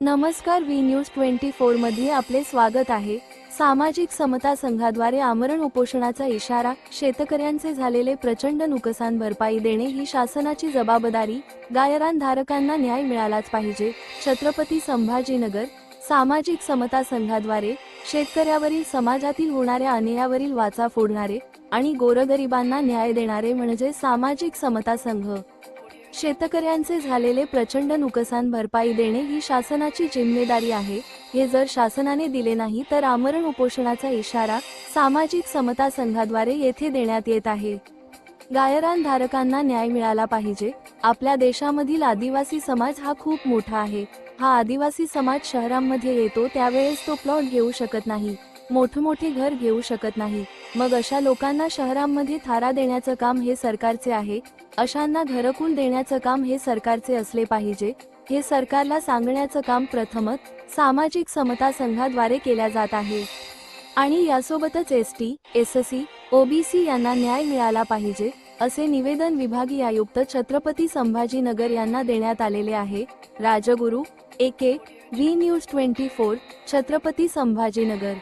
नमस्कार V news twenty फोरमध्ये आपले स्वागत आहे. सामाजिक समता संघाद्वारे आमरण उपोषणाचा इशारा शेतकऱ्यांचे झालेले प्रचंड नुकसान भरपाई देणे ही शासनाची जबाबदारी गायरान धारकांना न्याय मिळालाच पाहिजे. छत्रपती संभाजीनगर सामाजिक समता संघाद्वारे शेतकऱ्यावरील समाजातील होणाऱ्या अन्यायावरील वाचा फोडणारे आणि गोरगरिबांना न्याय देणारे म्हणजे सामाजिक समता संघ. शेतकऱ्यांचे झालेले प्रचंड नुकसान भरपाई देणे ही शासनाची जिम्मेदारी आहे. हे जर शासनाने दिले नाही तर आमरण उपोषणाचा इशारा सामाजिक समता संघाद्वारे येथे देण्यात येत आहे. गायरान धारकांना न्याय मिळाला पाहिजे. आपल्या देशामधील आदिवासी समाज हा खूप मोठा आहे. हा आदिवासी समाज शहरांमध्ये येतो त्यावेळेस तो प्लॉट घेऊ शकत नाही. मोठमोठे घर घेऊ शकत नाही. मग अशा लोकांना शहरांमध्ये थारा देण्याचं काम हे सरकारचे आहे? अशांना घरकुल देण्याचं काम हे सरकारचे असले पाहिजे? हे सरकारला सांगण्याचं काम प्रथमच सामाजिक समता संघाद्वारे केल्या जात आहे. आणि यासोबतच S T S C OBC यांना न्याय मिळाला पाहिजे असे निवेदन विभागीय आयुक्त छत्रपती संभाजीनगर यांना देण्यात आलेले आहे. Rajguru AK V news twenty four Chhatrapati Sambhajinagar.